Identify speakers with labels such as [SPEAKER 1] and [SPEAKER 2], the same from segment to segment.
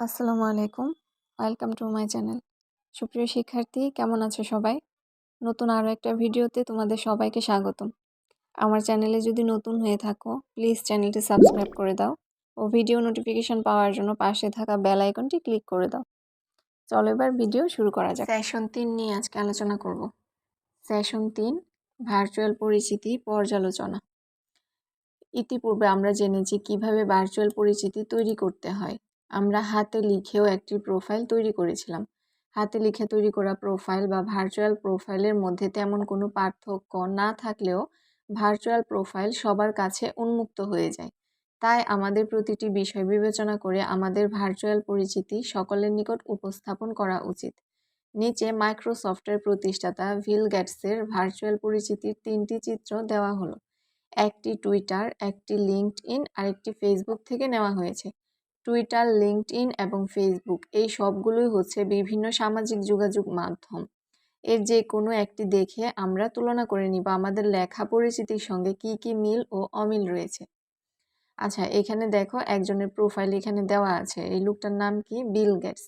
[SPEAKER 1] আসসালামু আলাইকুম। Welcome to my channel সুপ্রিয় শিক্ষার্থী, কেমন আছো সবাই? নতুন আরও একটা ভিডিওতে তোমাদের সবাইকে স্বাগতম। আমার চ্যানেলে যদি নতুন হয়ে থাকো প্লিজ চ্যানেলটি সাবস্ক্রাইব করে দাও ও ভিডিও নোটিফিকেশন পাওয়ার জন্য পাশে থাকা বেল আইকনটি ক্লিক করে দাও। চলো এবার ভিডিও শুরু করা যাক। সেশন তিন নিয়ে আজকে আলোচনা করব। সেশন তিন ভার্চুয়াল পরিচিতি পর্যালোচনা। ইতিপূর্বে আমরা জেনেছি কীভাবে ভার্চুয়াল পরিচিতি তৈরি করতে হয়। আমরা হাতে লিখেও একটি প্রোফাইল তৈরি করেছিলাম। হাতে লিখে তৈরি করা প্রোফাইল বা ভার্চুয়াল প্রোফাইলের মধ্যে তেমন কোনো পার্থক্য না থাকলেও ভার্চুয়াল প্রোফাইল সবার কাছে উন্মুক্ত হয়ে যায়। তাই আমাদের প্রতিটি বিষয় বিবেচনা করে আমাদের ভার্চুয়াল পরিচিতি সকলের নিকট উপস্থাপন করা উচিত। নিচে মাইক্রোসফটের প্রতিষ্ঠাতা ভিল গ্যাটসের ভার্চুয়াল পরিচিতির তিনটি চিত্র দেওয়া হলো। একটি টুইটার একটি লিঙ্কড ইন আরেকটি ফেসবুক থেকে নেওয়া হয়েছে। টুইটার লিঙ্কড ইন এবং ফেসবুক এই সবগুলোই হচ্ছে বিভিন্ন সামাজিক যোগাযোগ মাধ্যম। এর যে কোনো একটি দেখে আমরা তুলনা করে নিব আমাদের লেখা পরিচিতির সঙ্গে কি কি মিল ও অমিল রয়েছে। আচ্ছা এখানে দেখো একজনের প্রোফাইল এখানে দেওয়া আছে, এই লোকটার নাম কি? বিল গেটস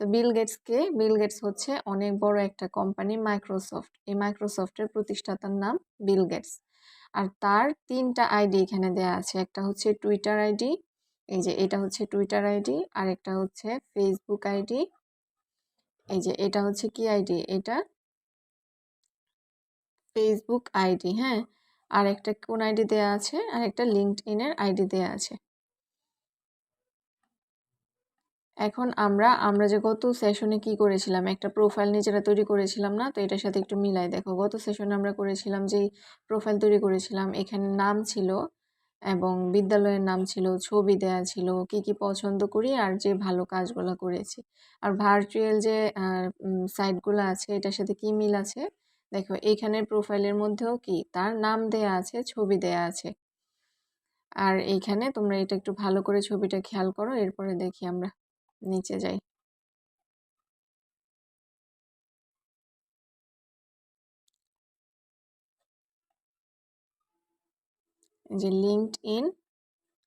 [SPEAKER 1] তো বিল গেটসকে বিল গেটস হচ্ছে অনেক বড় একটা কোম্পানি মাইক্রোসফট এই মাইক্রোসফটের প্রতিষ্ঠাতার নাম বিল গেটস আর তার তিনটা আইডি এখানে দেওয়া আছে, একটা হচ্ছে টুইটার আইডি এই যে এটা হচ্ছে টুইটার আইডি আর একটা হচ্ছে ফেসবুক আইডি। এই যে এটা হচ্ছে কি আইডি? এটা ফেসবুক আইডি হ্যাঁ? আর একটা কোন আইডি দেওয়া আছে? আর একটা লিঙ্কড ইনের আইডি দেওয়া আছে। এখন আমরা আমরা যে গত সেশনে কি করেছিলাম? একটা প্রোফাইল নিজেরা তৈরি করেছিলাম না, তো এটার সাথে একটু মিলাই দেখো। গত সেশনে আমরা করেছিলাম যেই প্রোফাইল তৈরি করেছিলাম, এখানে নাম ছিল এবং বিদ্যালয়ের নাম ছিল, ছবি দেয়া ছিল, কি কি পছন্দ করি আর যে ভালো কাজগুলো করেছি। আর ভার্চুয়াল যে সাইটগুলো আছে, এটার সাথে কি মিল আছে? দেখো, এইখানের প্রোফাইলের মধ্যেও কি? তার নাম দেয়া আছে, ছবি দেয়া আছে। আর এইখানে তোমরা এটা একটু ভালো করে ছবিটা খেয়াল করো, এরপরে দেখি আমরা নিচে যাই। যে লিঙ্কড ইন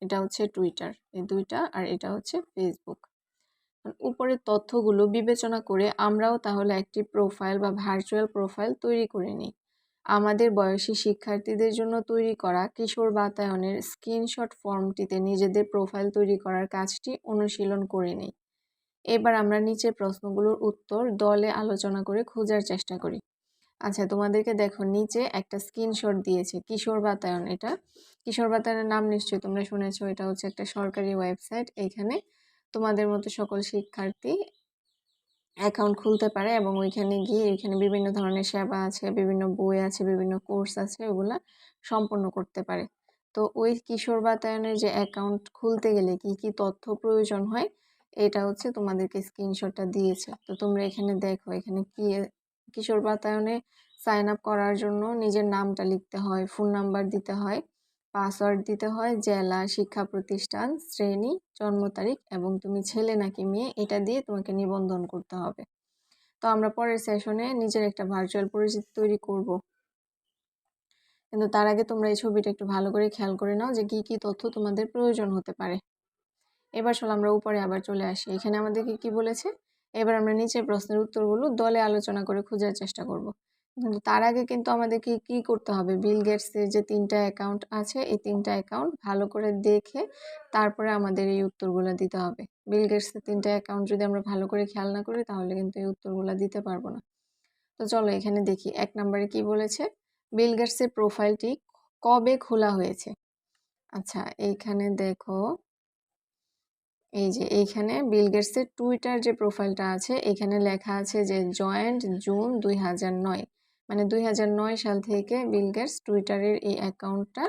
[SPEAKER 1] এটা হচ্ছে টুইটার এই দুইটা আর এটা হচ্ছে ফেসবুক উপরের তথ্যগুলো বিবেচনা করে আমরাও তাহলে একটি প্রোফাইল বা ভার্চুয়াল প্রোফাইল তৈরি করে নিই। আমাদের বয়সী শিক্ষার্থীদের জন্য তৈরি করা কিশোর বাতায়নের স্ক্রিনশট ফর্মটিতে নিজেদের প্রোফাইল তৈরি করার কাজটি অনুশীলন করে নিই। এবার আমরা নিচের প্রশ্নগুলোর উত্তর দলে আলোচনা করে খোঁজার চেষ্টা করি। আচ্ছা তোমাদেরকে দেখো, নিচে একটা স্ক্রিনশট দিয়েছে, কিশোর বাতায়ন এটা। কিশোর বাতায়নের নাম নিশ্চয়ই তোমরা শুনেছো, এটা হচ্ছে একটা সরকারি ওয়েবসাইট। এখানে তোমাদের মতো সকল শিক্ষার্থী অ্যাকাউন্ট খুলতে পারে এবং ওইখানে গিয়ে এখানে বিভিন্ন ধরনের সেবা আছে, বিভিন্ন বই আছে, বিভিন্ন কোর্স আছে, ওগুলা সম্পন্ন করতে পারে। তো ওই কিশোর বাতায়নের যে অ্যাকাউন্ট খুলতে গেলে কি কি তথ্য প্রয়োজন হয়, এটা হচ্ছে তোমাদেরকে স্ক্রিনশটটা দিয়েছে। তো তোমরা এখানে দেখো, এখানে কি কিশোর বাতায়নে সাইন আপ করার জন্য নিজের নামটা লিখতে হয় ফোন নাম্বার দিতে হয় পাসওয়ার্ড দিতে হয়, জেলা, শিক্ষা প্রতিষ্ঠান, শ্রেণি, জন্ম তারিখ এবং তুমি ছেলে নাকি মেয়ে এটা দিয়ে তোমাকে নিবন্ধন করতে হবে। তো আমরা পরের সেশনে নিজের একটা ভার্চুয়াল পরিচিতি তৈরি করব। কিন্তু তার আগে তোমরা এই ছবিটা একটু ভালো করে খেয়াল করে নাও যে কী কী তথ্য তোমাদের প্রয়োজন হতে পারে। এবার চলো আমরা উপরে আবার চলে আসি। এখানে আমাদেরকে কি বলেছে? এবার আমরা নিচের প্রশ্নের উত্তরগুলো দলে আলোচনা করে খোঁজার চেষ্টা করব। কিন্তু তার আগে কিন্তু আমাদেরকে কি করতে হবে? বিল গেটসের যে তিনটা অ্যাকাউন্ট আছে, এই তিনটা অ্যাকাউন্ট ভালো করে দেখে তারপরে আমাদের এই উত্তরগুলো দিতে হবে। বিল গেটসের তিনটা অ্যাকাউন্ট যদি আমরা ভালো করে খেয়াল না করি, তাহলে কিন্তু এই উত্তরগুলো দিতে পারব না। তো চলো এখানে দেখি, এক নম্বরে কি বলেছে? বিল গেটসের প্রোফাইলটি কবে খোলা হয়েছে? আচ্ছা এইখানে দেখো। এই যে এইখানে বিল গেটসের টুইটার যে প্রোফাইলটা আছে, এখানে লেখা আছে যে জয়েন্ট জুন দুই হাজার নয়। মানে দুই হাজার নয় সাল থেকে বিল গেটস টুইটারের এই অ্যাকাউন্টটা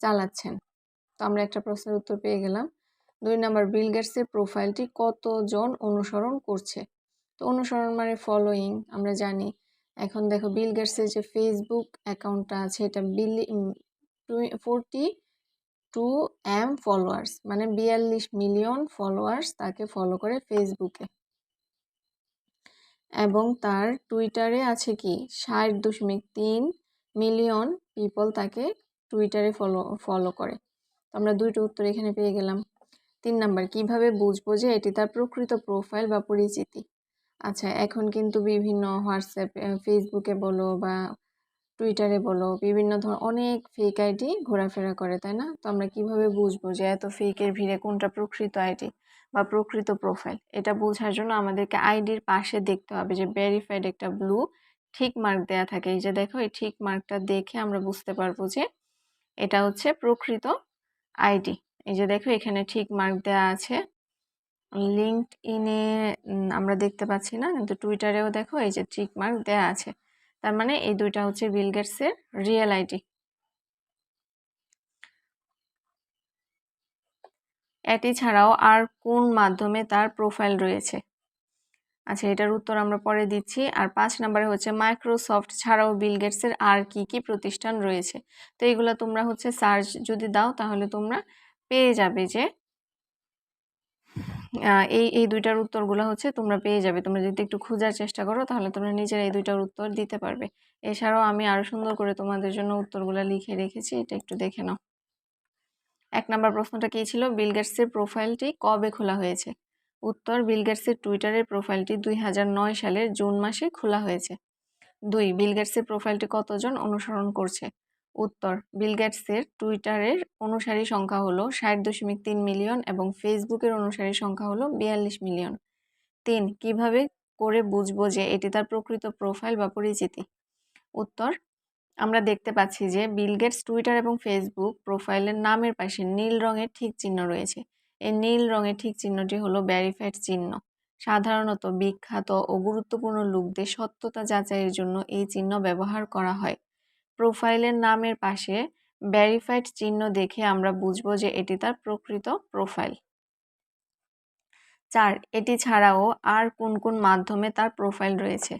[SPEAKER 1] চালাচ্ছেন। তো আমরা একটা প্রশ্নের উত্তর পেয়ে গেলাম। দুই নাম্বার, বিল গেটসের প্রোফাইলটি কতজন অনুসরণ করছে? তো অনুসরণ মানে ফলোয়িং আমরা জানি। এখন দেখো, বিল গেটসের যে ফেসবুক অ্যাকাউন্টটা আছে, এটা বিলি ফোরটি টু এম ফলোয়ার্স মানে বিয়াল্লিশ মিলিয়ন ফলোয়ার্স তাকে ফলো করে ফেসবুকে এবং তার টুইটারে আছে কি? ষাট দশমিক তিন মিলিয়ন পিপল তাকে টুইটারে ফলো ফলো করে। আমরা দুইটা উত্তর এখানে পেয়ে গেলাম। তিন নাম্বার, কীভাবে বুঝব যে এটি তার প্রকৃত প্রোফাইল বা পরিচিতি? আচ্ছা এখন কিন্তু বিভিন্ন হোয়াটসঅ্যাপ ফেসবুকে বলো বা টুইটারে বলো, বিভিন্ন ধর, অনেক ফেক আইডি ঘোরাফেরা করে, তাই না? তো আমরা কীভাবে বুঝব যে এত ফেকের ভিড়ে কোনটা প্রকৃত আইডি বা প্রকৃত প্রোফাইল এটা বোঝার জন্য আমাদেরকে আইডির পাশে দেখতে হবে যে ভেরিফাইড একটা ব্লু ঠিক মার্ক দেয়া থাকে। এই যে দেখো, এই ঠিক মার্কটা দেখে আমরা বুঝতে পারব যে এটা হচ্ছে প্রকৃত আইডি এই যে দেখো, এখানে ঠিক মার্ক দেয়া আছে। লিঙ্কড ইনে আমরা দেখতে পাচ্ছি না, কিন্তু টুইটারেও দেখো, এই যে ঠিক মার্ক দেয়া আছে। তার মানে এই দুইটা হচ্ছে বিল গেটসের রিয়েল আইডি। এটি ছাড়াও আর কোন মাধ্যমে তার প্রোফাইল রয়েছে? আচ্ছা এটার উত্তর আমরা পরে দিচ্ছি। আর পাঁচ নম্বরে হচ্ছে, মাইক্রোসফট ছাড়াও বিল গেটসের আর কি কি প্রতিষ্ঠান রয়েছে? তো এইগুলো তোমরা হচ্ছে সার্চ যদি দাও, তাহলে তোমরা পেয়ে যাবে যে এই এই দুইটার উত্তরগুলো হচ্ছে তোমরা পেয়ে যাবে। তোমরা যদি একটু খোঁজার চেষ্টা করো, তাহলে তোমরা নিজেরা এই দুইটার উত্তর দিতে পারবে। এছাড়াও আমি আরও সুন্দর করে তোমাদের জন্য উত্তরগুলো লিখে রেখেছি, এটা একটু দেখে নাও। এক নম্বর প্রশ্নটা কী ছিল? বিলগেটসের প্রোফাইলটি কবে খোলা হয়েছে? উত্তর বিলগেটসের টুইটারের প্রোফাইলটি দুই হাজার নয় সালের জুন মাসে খোলা হয়েছে। দুই বিলগেটসের প্রোফাইলটি কতজন অনুসরণ করছে? উত্তর, বিল গেটসের টুইটারের অনুসারী সংখ্যা হলো ষাট দশমিক তিন মিলিয়ন এবং ফেসবুকের অনুসারী সংখ্যা হলো বিয়াল্লিশ মিলিয়ন। তিন, কীভাবে করে বুঝব যে এটি তার প্রকৃত প্রোফাইল বা পরিচিতি? উত্তর, আমরা দেখতে পাচ্ছি যে বিল গেটস টুইটার এবং ফেসবুক প্রোফাইলের নামের পাশে নীল রঙের ঠিক চিহ্ন রয়েছে। এই নীল রঙের ঠিক চিহ্নটি হলো ব্যারিফাইড চিহ্ন। সাধারণত বিখ্যাত ও গুরুত্বপূর্ণ লোকদের সত্যতা যাচাইয়ের জন্য এই চিহ্ন ব্যবহার করা হয়। প্রোফাইলের নামের পাশে ভ্যারিফাইড চিহ্ন দেখে আমরা বুঝব যে এটি তার প্রকৃত প্রোফাইল। চার, এটি ছাড়াও আর কোন কোন মাধ্যমে তার প্রোফাইল রয়েছে?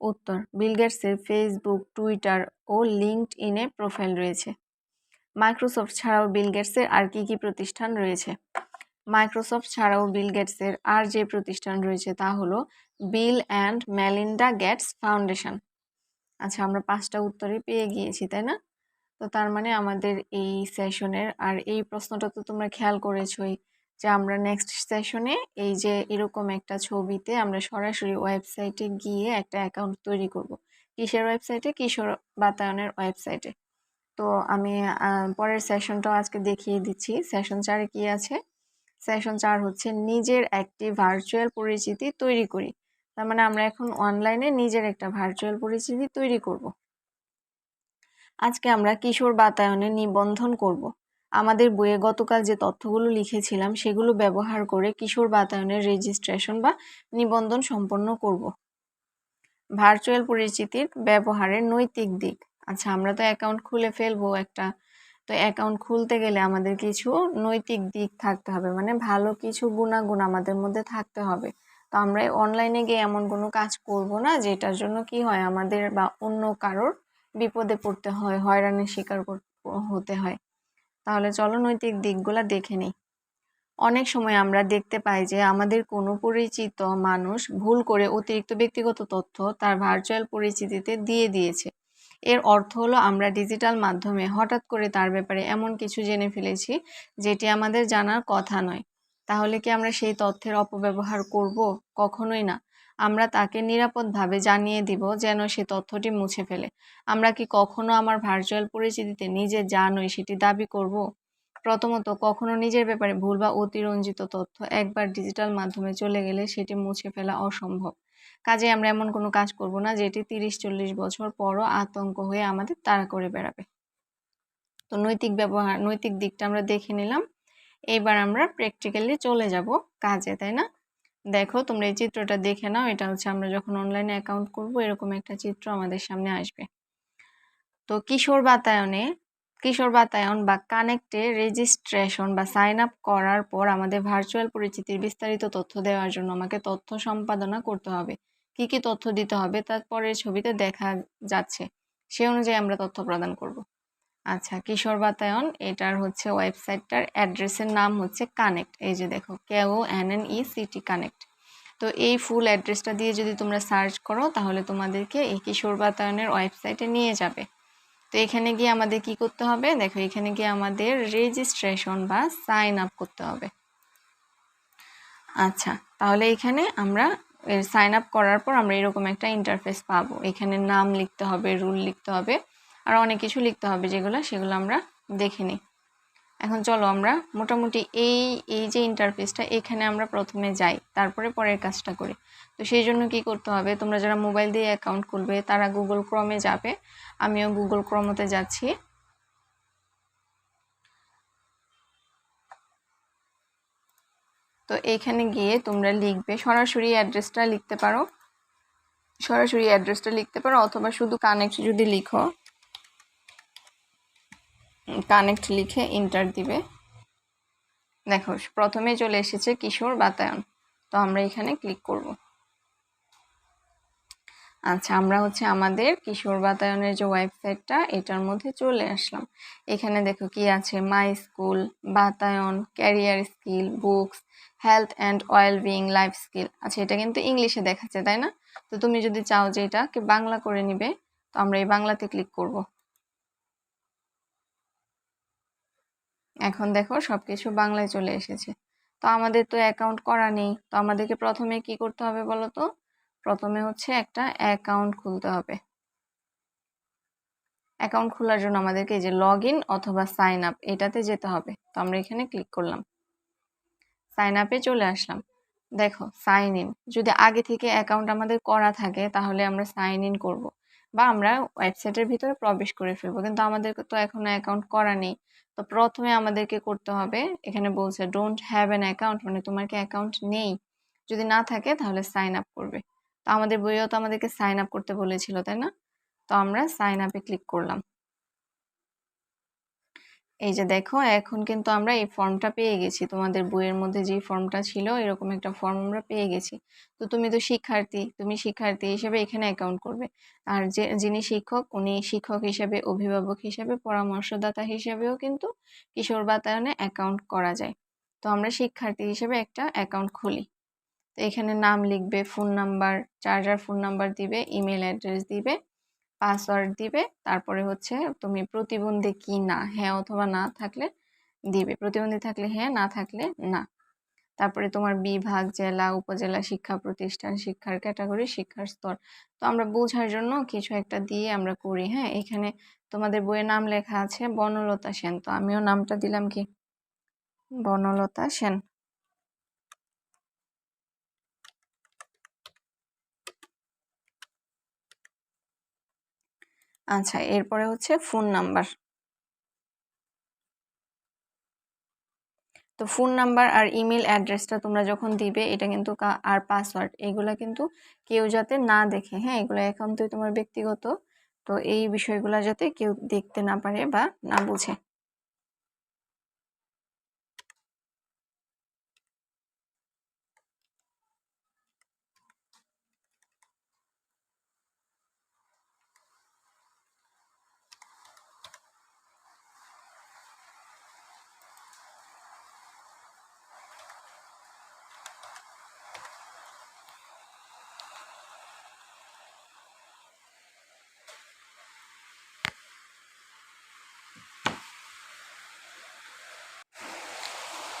[SPEAKER 1] উত্তর বিলগেটসের ফেসবুক, টুইটার ও লিঙ্কড ইনে প্রোফাইল রয়েছে। মাইক্রোসফট ছাড়াও বিলগেটসের আর কি কি প্রতিষ্ঠান রয়েছে? মাইক্রোসফট ছাড়াও বিল গেটসের আর যে প্রতিষ্ঠান রয়েছে তা হলো Bill and Melinda Gates Foundation. আচ্ছা আমরা পাঁচটা উত্তরই পেয়ে গিয়েছি, তাই না? তো তার মানে আমাদের এই সেশনের আর এই প্রশ্নটা তো তোমরা খেয়াল করেছই যে আমরা নেক্সট সেশনে এই যে এরকম একটা ছবিতে আমরা সরাসরি ওয়েবসাইটে গিয়ে একটা অ্যাকাউন্ট তৈরি করব। কিসের ওয়েবসাইটে কিশোর বাতায়নের ওয়েবসাইটে তো আমি পরের সেশনটাও আজকে দেখিয়ে দিচ্ছি। সেশন চারে কি আছে? সেশন চার হচ্ছে নিজের একটি ভার্চুয়াল পরিচিতি তৈরি করি। তার মানে আমরা এখন অনলাইনে নিজের একটা ভার্চুয়াল পরিচিতি তৈরি করব। আজকে আমরা কিশোর বাতায়নে নিবন্ধন করব। আমাদের বইয়ে গতকাল যে তথ্যগুলো লিখেছিলাম, সেগুলো ব্যবহার করে কিশোর বাতায়নের রেজিস্ট্রেশন বা নিবন্ধন সম্পন্ন করব। ভার্চুয়াল পরিচিতির ব্যবহারের নৈতিক দিক আচ্ছা আমরা তো অ্যাকাউন্ট খুলে ফেলব একটা তো অ্যাকাউন্ট খুলতে গেলে আমাদের কিছু নৈতিক দিক থাকতে হবে মানে ভালো কিছু গুণাগুণ আমাদের মধ্যে থাকতে হবে তো আমরা অনলাইনে গিয়ে এমন কোনো কাজ করব না, যেটার জন্য কি হয় আমাদের বা অন্য কারোর বিপদে পড়তে হয়, হয়রানির শিকার হতে হয়। তাহলে চলো নৈতিক দিকগুলা দেখে নিই। অনেক সময় আমরা দেখতে পাই যে আমাদের কোনো পরিচিত মানুষ ভুল করে অতিরিক্ত ব্যক্তিগত তথ্য তার ভার্চুয়াল পরিচিতিতে দিয়ে দিয়েছে। এর অর্থ হলো আমরা ডিজিটাল মাধ্যমে হঠাৎ করে তার ব্যাপারে এমন কিছু জেনে ফেলেছি, যেটি আমাদের জানার কথা নয়। তাহলে কি আমরা সেই তথ্যের অপব্যবহার করব? কখনোই না। আমরা তাকে নিরাপদভাবে জানিয়ে দিব যেন সে তথ্যটি মুছে ফেলে। আমরা কি কখনো আমার ভার্চুয়াল পরিচিতিতে নিজে যা নই সেটি দাবি করব? প্রথমত, কখনো নিজের ব্যাপারে ভুল বা অতিরঞ্জিত তথ্য একবার ডিজিটাল মাধ্যমে চলে গেলে সেটি মুছে ফেলা অসম্ভব। কাজে আমরা এমন কোনো কাজ করব না যেটি তিরিশ চল্লিশ বছর পরও আতঙ্ক হয়ে আমাদের তাড়া করে বেড়াবে। তো নৈতিক ব্যবহার, নৈতিক দিকটা আমরা দেখে নিলাম। এইবার আমরা প্র্যাকটিক্যালি চলে যাব কাজে, তাই না? দেখো, তোমরা এই চিত্রটা দেখে নাও, এটা হচ্ছে আমরা যখন অনলাইনে অ্যাকাউন্ট করব, এরকম একটা চিত্র আমাদের সামনে আসবে। তো কিশোর বাতায়নে, কিশোর বাতায়ন বা কানেক্টে রেজিস্ট্রেশন বা সাইন আপ করার পর আমাদের ভার্চুয়াল পরিচিতির বিস্তারিত তথ্য দেওয়ার জন্য আমাকে তথ্য সম্পাদনা করতে হবে। কি কি তথ্য দিতে হবে? তারপরে ছবিতে দেখা যাচ্ছে। সে অনুযায়ী আমরা তথ্য প্রদান করব। আচ্ছা কিশোর বাতায়ন, এটার হচ্ছে ওয়েবসাইটটার অ্যাড্রেসের নাম হচ্ছে কানেক্ট। এই যে দেখো কেও এন এন ই সিটি কানেক্ট তো এই ফুল অ্যাড্রেসটা দিয়ে যদি তোমরা সার্চ করো, তাহলে তোমাদেরকে এই কিশোর বাতায়নের ওয়েবসাইটে নিয়ে যাবে। তো এখানে গিয়ে আমাদের কি করতে হবে? দেখো, এখানে গিয়ে আমাদের রেজিস্ট্রেশন বা সাইন আপ করতে হবে। আচ্ছা তাহলে এখানে আমরা সাইন আপ করার পর আমরা এরকম একটা ইন্টারফেস পাবো। এখানে নাম লিখতে হবে রুল লিখতে হবে। আর অনেক কিছু লিখতে হবে যেগুলো, সেগুলো আমরা দেখে নিই। এখন চলো আমরা মোটামুটি এই এই যে ইন্টারফেসটা এখানে আমরা প্রথমে যাই, তারপরে পরের কাজটা করি। তো সেই জন্য কি করতে হবে, তোমরা যারা মোবাইল দিয়ে অ্যাকাউন্ট খুলবে, তারা গুগল ক্রমে যাবে। আমিও গুগল ক্রমতে যাচ্ছি। তো এইখানে গিয়ে তোমরা লিখবে, সরাসরি অ্যাড্রেসটা লিখতে পারো। সরাসরি অ্যাড্রেসটা লিখতে পারো, অথবা শুধু কানেক্ট যদি লিখো কানেক্ট লিখে ইন্টার দিবে। দেখো, প্রথমে চলে এসেছে কিশোর বাতায়ন। তো আমরা এখানে ক্লিক করব। আচ্ছা আমরা হচ্ছে আমাদের কিশোর বাতায়নের যে ওয়েবসাইটটা, এটার মধ্যে চলে আসলাম। এখানে দেখো কি আছে? My school Batayan career skill books health and well being life skill আচ্ছা এটা কিন্তু ইংলিশে দেখাচ্ছে, তাই না? তো তুমি যদি চাও যে এটাকে বাংলা করে নিবে, তো আমরা এই বাংলাতে ক্লিক করব। এখন দেখো সব কিছু বাংলায় চলে এসেছে। তো আমাদের তো অ্যাকাউন্ট করা নেই। তো আমাদেরকে প্রথমে কি করতে হবে বলো তো? প্রথমে হচ্ছে একটা অ্যাকাউন্ট খুলতে হবে। অ্যাকাউন্ট খোলার জন্য আমাদেরকে এই যে লগ ইন অথবা সাইন আপ এটাতে যেতে হবে। তো আমরা এখানে ক্লিক করলাম। সাইন আপে চলে আসলাম। দেখো সাইন ইন যদি আগে থেকে অ্যাকাউন্ট আমাদের করা থাকে, তাহলে আমরা সাইন ইন করব। বা আমরা ওয়েবসাইটের ভিতরে প্রবেশ করে ফেলব। কিন্তু আমাদের তো এখনও অ্যাকাউন্ট করা নেই। তো প্রথমে আমাদেরকে করতে হবে, এখানে বলছে ডোন্ট হ্যাভ অ্যান অ্যাকাউন্ট মানে তোমার কি অ্যাকাউন্ট নেই? যদি না থাকে তাহলে সাইন আপ করবে। তো আমাদের বইও তো আমাদেরকে সাইন আপ করতে বলেছিল, তাই না? তো আমরা সাইন আপে ক্লিক করলাম। এই যে দেখো, এখন কিন্তু আমরা এই ফর্মটা পেয়ে গেছি। তোমাদের বইয়ের মধ্যে যে ফর্মটা ছিল, এরকম একটা ফর্ম আমরা পেয়ে গেছি। তো তুমি তো শিক্ষার্থী, তুমি শিক্ষার্থী হিসেবে এখানে অ্যাকাউন্ট করবে। আর যে, যিনি শিক্ষক, উনি শিক্ষক হিসেবে, অভিভাবক হিসেবে, পরামর্শদাতা হিসেবেও কিন্তু কিশোর বাতায়নে অ্যাকাউন্ট করা যায়। তো আমরা শিক্ষার্থী হিসেবে একটা অ্যাকাউন্ট খুলি। তো এখানে নাম লিখবে phone number charger phone number দিবে ইমেল অ্যাড্রেস দিবে। পাসওয়ার্ড দিবে। তারপরে হচ্ছে তুমি প্রতিবন্ধী কি না হ্যাঁ অথবা না থাকলে দিবে। প্রতিবন্ধী থাকলে হ্যাঁ না থাকলে না। তারপরে তোমার বিভাগ, জেলা, উপজেলা, শিক্ষা প্রতিষ্ঠান, শিক্ষার ক্যাটাগরি, শিক্ষার স্তর। তো আমরা বোঝার জন্য কিছু একটা দিয়ে আমরা করি হ্যাঁ? এখানে তোমাদের বইয়ের নাম লেখা আছে বনলতা সেন। তো আমিও নামটা দিলাম কি? বনলতা সেন। আচ্ছা এরপরে হচ্ছে ফোন নাম্বার তো ফোন নাম্বার আর ইমেল অ্যাড্রেসটা তোমরা যখন দিবে, এটা কিন্তু আর পাসওয়ার্ড এগুলা কিন্তু কেউ যাতে না দেখে হ্যাঁ? এগুলো একান্তই তোমার ব্যক্তিগত। তো এই বিষয়গুলো যাতে কেউ দেখতে না পারে বা না বুঝে।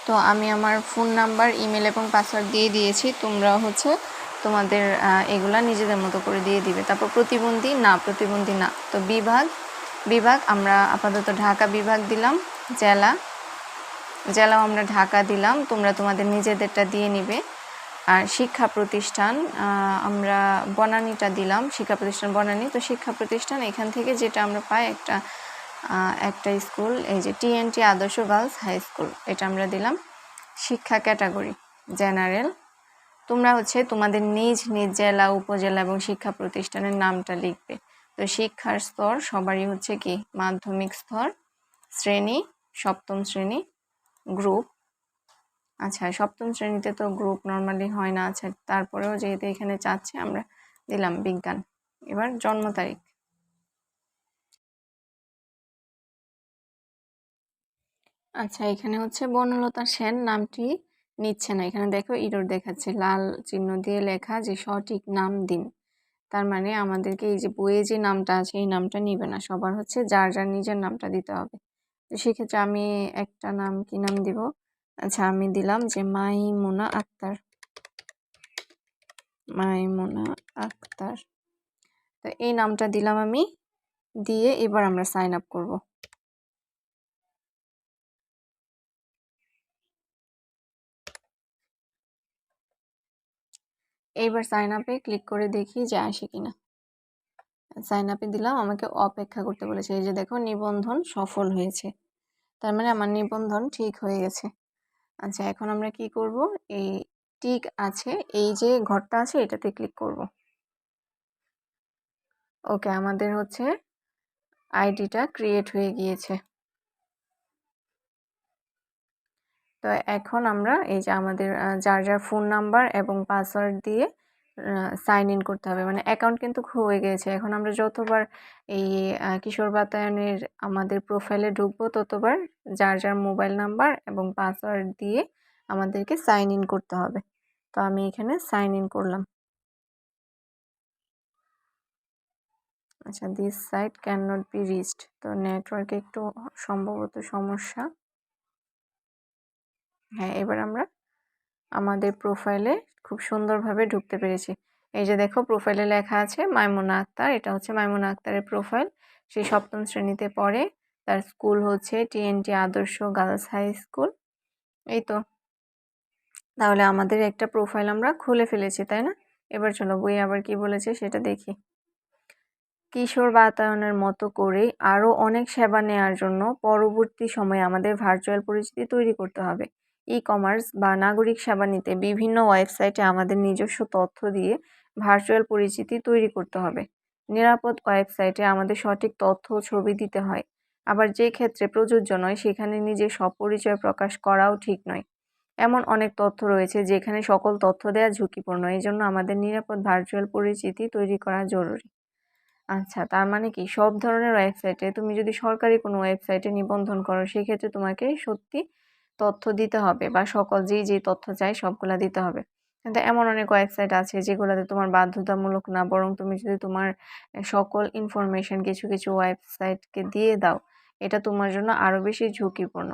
[SPEAKER 1] তো আমি আমার ফোন নাম্বার ইমেল এবং পাসওয়ার্ড দিয়ে দিয়েছি। তোমরা হচ্ছে তোমাদের এগুলা নিজেদের মতো করে দিয়ে দিবে। তারপর প্রতিবন্ধী, না প্রতিবন্ধী না। তো বিভাগ বিভাগ, আমরা আপাতত ঢাকা বিভাগ দিলাম, জেলা। জেলাও আমরা ঢাকা দিলাম, তোমরা তোমাদের নিজেদেরটা দিয়ে নিবে। আর শিক্ষা প্রতিষ্ঠান আমরা বনানীটা দিলাম, শিক্ষা প্রতিষ্ঠান বনানী। তো শিক্ষা প্রতিষ্ঠান, এখান থেকে যেটা আমরা পাই একটা একটা স্কুল, এই যে টিএনটি আদর্শ গার্লস হাই স্কুল, এটা আমরা দিলাম। শিক্ষা ক্যাটাগরি, জেনারেল। তোমরা হচ্ছে তোমাদের নিজ নিজ জেলা, উপজেলা এবং শিক্ষা প্রতিষ্ঠানের নামটা লিখবে। তো শিক্ষার স্তর সবারই হচ্ছে কি? মাধ্যমিক স্তর, শ্রেণি, সপ্তম শ্রেণি, গ্রুপ। আচ্ছা সপ্তম শ্রেণীতে তো গ্রুপ নর্মালি হয় না। আচ্ছা তারপরেও যেহেতু এখানে চাচ্ছে, আমরা দিলাম বিজ্ঞান। এবার জন্ম তারিখ। আচ্ছা এখানে হচ্ছে বনলতা সেন নামটি নিচ্ছে না। এখানে দেখো ইরোর দেখাচ্ছে, লাল চিহ্ন দিয়ে লেখা যে সঠিক নাম দিন। তার মানে আমাদেরকে এই যে বইয়ে যে নামটা আছে, এই নামটা নিবে না। সবার হচ্ছে যার যার নিজের নামটা দিতে হবে। তো সেক্ষেত্রে আমি একটা নাম কি নাম দিব? আচ্ছা আমি দিলাম যে মাইমুনা আক্তার। মাইমুনা আক্তার। তো এই নামটা দিলাম আমি, দিয়ে এবার আমরা সাইন আপ করব। এইবার সাইন আপে ক্লিক করে দেখি যে আসে কিনা। সাইন আপে দিলাম, আমাকে অপেক্ষা করতে বলেছে, এই যে দেখো নিবন্ধন সফল হয়েছে। তার মানে আমার নিবন্ধন ঠিক হয়ে গেছে। আচ্ছা এখন আমরা কি করব? এই টিক আছে, এই যে ঘরটা আছে, এটাতে ক্লিক করব। ওকে আমাদের হচ্ছে আইডিটা ক্রিয়েট হয়ে গিয়েছে। তো এখন আমরা এই যে আমাদের যার যার ফোন নাম্বার এবং পাসওয়ার্ড দিয়ে সাইন ইন করতে হবে। মানে অ্যাকাউন্ট কিন্তু হয়ে গেছে। এখন আমরা যতবার এই কিশোর বাতায়নের আমাদের প্রোফাইলে ঢুকবো, ততবার যার যার মোবাইল নাম্বার এবং পাসওয়ার্ড দিয়ে আমাদেরকে সাইন ইন করতে হবে। তো আমি এখানে সাইন ইন করলাম। আচ্ছা this site can not be reached তো নেটওয়ার্কে একটু সম্ভবত সমস্যা। হ্যাঁ এবার আমরা আমাদের প্রোফাইলে খুব সুন্দরভাবে ঢুকতে পেরেছি। এই যে দেখো প্রোফাইলে লেখা আছে মাইমুনা আক্তার, এটা হচ্ছে মাইমুনা আক্তারের প্রোফাইল সে সপ্তম শ্রেণীতে পড়ে, তার স্কুল হচ্ছে টিএনটি আদর্শ গার্লস হাই স্কুল এই তো। তাহলে আমাদের একটা প্রোফাইল আমরা খুলে ফেলেছি, তাই না? এবার চলো বই আবার কি বলেছে সেটা দেখি। কিশোর বাতায়নের মতো করেই আরও অনেক সেবা নেওয়ার জন্য পরবর্তী সময়ে আমাদের ভার্চুয়াল পরিচিতি তৈরি করতে হবে। ই কমার্স বা নাগরিক সেবা নিতে বিভিন্ন ওয়েবসাইটে আমাদের নিজস্ব তথ্য দিয়ে ভার্চুয়াল পরিচিতি তৈরি করতে হবে। নিরাপদ ওয়েবসাইটে আমাদের সঠিক তথ্য ছবি দিতে হয়। আবার যে ক্ষেত্রে প্রযোজ্য নয়, সেখানে নিজের সপরিচয় প্রকাশ করাও ঠিক নয়। এমন অনেক তথ্য রয়েছে যেখানে সকল তথ্য দেওয়া ঝুঁকিপূর্ণ। এই জন্য আমাদের নিরাপদ ভার্চুয়াল পরিচিতি তৈরি করা জরুরি। আচ্ছা তার মানে কি? সব ধরনের ওয়েবসাইটে তুমি যদি সরকারি কোনো ওয়েবসাইটে নিবন্ধন করো, সেক্ষেত্রে তোমাকে সত্যি তথ্য দিতে হবে বা সকল যেই যেই তথ্য চাই সবগুলা দিতে হবে। কিন্তু এমন অনেক ওয়েবসাইট আছে যেগুলোতে তোমার বাধ্যতামূলক না, বরং তুমি যদি তোমার সকল ইনফরমেশন কিছু কিছু ওয়েবসাইটকে দিয়ে দাও, এটা তোমার জন্য আরও বেশি ঝুঁকিপূর্ণ।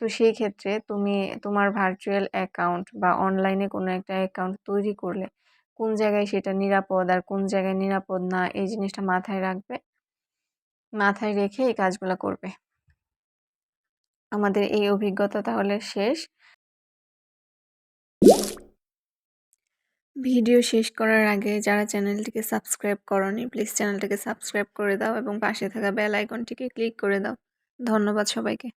[SPEAKER 1] তো সেই ক্ষেত্রে তুমি তোমার ভার্চুয়াল অ্যাকাউন্ট বা অনলাইনে কোনো একটা অ্যাকাউন্ট তৈরি করলে, কোন জায়গায় সেটা নিরাপদ আর কোন জায়গায় নিরাপদ না, এই জিনিসটা মাথায় রাখবে, মাথায় রেখে এই কাজগুলো করবে। আমাদের এই অভিজ্ঞতা তাহলে শেষ। ভিডিও শেষ করার আগে যারা চ্যানেলটিকে সাবস্ক্রাইব করনি, প্লিজ চ্যানেলটিকে সাবস্ক্রাইব করে দাও এবং পাশে থাকা বেল আইকনটিকে ক্লিক করে দাও। ধন্যবাদ সবাইকে।